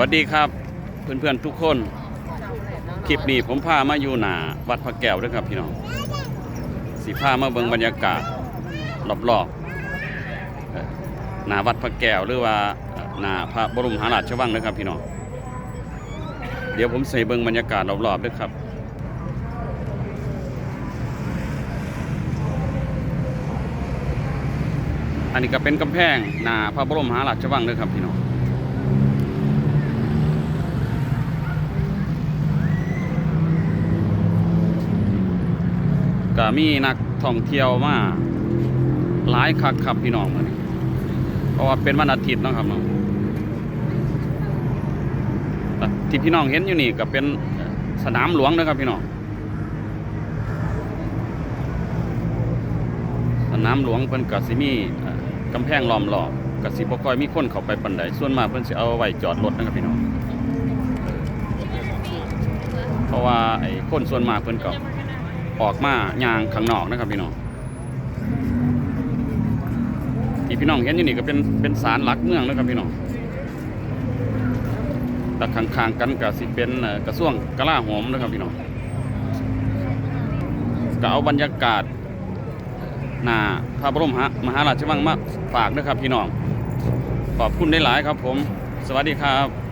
วัสดีครับเพื่อนๆทุกคน คลิปนี้ผมพามาอยู่หนาวัดพระแก้วด้วยครับพี่น้องสีพามาเบิ่งบรรยากาศรอบๆหนาวัดพระแก้วหรือว่าหนาพระบรมหาราชวังนะครับพี่น้องเดี๋ยวผมใส่เบิ่งบรรยากาศรอบๆด้วยครับอันนี้ก็เป็นกำแพงหนาพระบรมหาราชวังด้วยครับพี่น้อง ก็มีนักท่องเที่ยวมาหลายคักครับพี่น้องมื้อนี้เพราะว่าเป็นวันอาทิตย์นะครับเนาะที่พี่น้องเห็นอยู่นี่ก็เป็นสนามหลวงนะครับพี่น้องสนามหลวงเพิ่นก็สิมีเอ่อกำแพงล้อมรอบก็สิบค่อยมีคนเข้าไปปานใดส่วนมากเพิ่นสิเอาไว้จอดรถนะครับพี่น้อง เพราะว่าไอ้คนส่วนมากเพิ่นก็ ออกมายางข้างนอกนะครับพี่น้องที่พี่น้องเห็นอยู่นี่ก็เป็นเป็นศาลหลักเมืองนะครับพี่น้องแต่ข้างๆกันก็สิเป็นกระทรวงกลาโหมนะครับพี่น้องก็เอาบรรยากาศหน้าพระบรมมหาราชวังมาฝากนะครับพี่น้องขอบคุณได้หลายครับผม สวัสดีครับ